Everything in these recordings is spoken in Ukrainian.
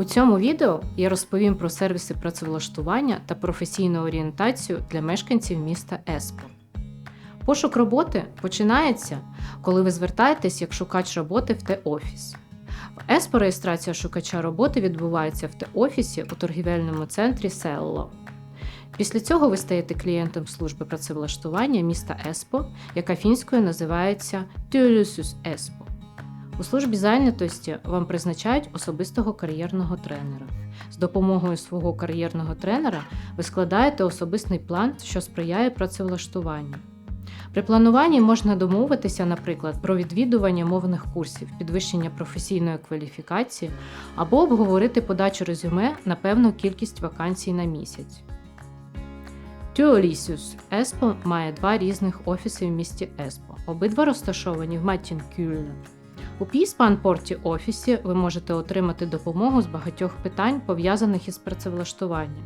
У цьому відео я розповім про сервіси працевлаштування та професійну орієнтацію для мешканців міста Еспо. Пошук роботи починається, коли ви звертаєтесь як шукач роботи в Т-офіс. В Еспо реєстрація шукача роботи відбувається в Т-офісі у торгівельному центрі Селло. Після цього ви стаєте клієнтом служби працевлаштування міста Еспо, яка фінською називається Työllisyys Еспо. У службі зайнятості вам призначають особистого кар'єрного тренера. З допомогою свого кар'єрного тренера ви складаєте особистий план, що сприяє працевлаштуванню. При плануванні можна домовитися, наприклад, про відвідування мовних курсів, підвищення професійної кваліфікації або обговорити подачу резюме на певну кількість вакансій на місяць. Тюолісіус Еспо має два різних офіси в місті Еспо. Обидва розташовані в Маттінкюльне. У Піспанпорті офісі ви можете отримати допомогу з багатьох питань, пов'язаних із працевлаштуванням.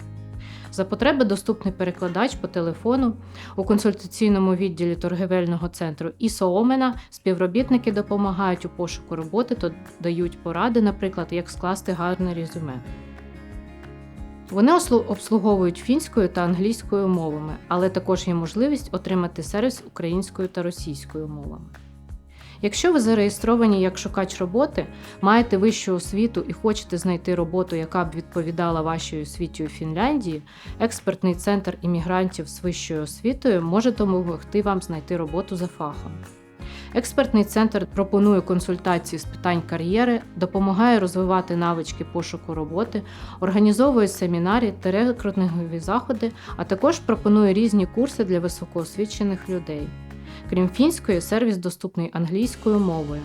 За потреби доступний перекладач по телефону у консультаційному відділі торгівельного центру Ісоомена співробітники допомагають у пошуку роботи та дають поради, наприклад, як скласти гарне резюме. Вони обслуговують фінською та англійською мовами, але також є можливість отримати сервіс українською та російською мовами. Якщо ви зареєстровані як шукач роботи, маєте вищу освіту і хочете знайти роботу, яка б відповідала вашій освіті у Фінляндії, експертний центр іммігрантів з вищою освітою може допомогти вам знайти роботу за фахом. Експертний центр пропонує консультації з питань кар'єри, допомагає розвивати навички пошуку роботи, організовує семінари та рекрутингові заходи, а також пропонує різні курси для високоосвічених людей. Крім фінської, сервіс доступний англійською мовою.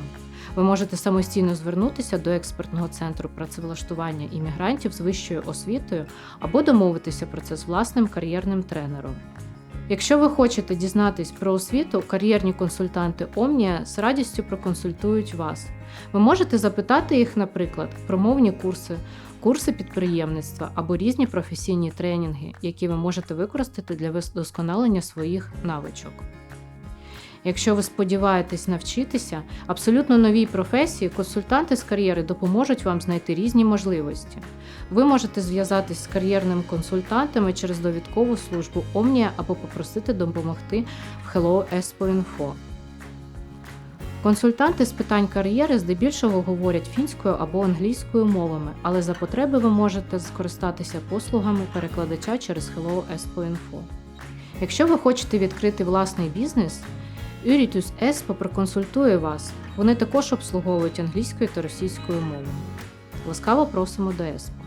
Ви можете самостійно звернутися до експертного центру працевлаштування іммігрантів з вищою освітою або домовитися про це з власним кар'єрним тренером. Якщо ви хочете дізнатись про освіту, кар'єрні консультанти Omnia з радістю проконсультують вас. Ви можете запитати їх, наприклад, про мовні курси, курси підприємництва або різні професійні тренінги, які ви можете використати для вдосконалення своїх навичок. Якщо ви сподіваєтесь навчитися абсолютно новій професії, консультанти з кар'єри допоможуть вам знайти різні можливості. Ви можете зв'язатись з кар'єрними консультантами через довідкову службу Omnia або попросити допомогти в Hello Espo Info. Консультанти з питань кар'єри здебільшого говорять фінською або англійською мовами, але за потреби ви можете скористатися послугами перекладача через Hello Espo Info. Якщо ви хочете відкрити власний бізнес, Yritus Еспо проконсультує вас. Вони також обслуговують англійською та російською мовами. Ласкаво просимо до Еспо.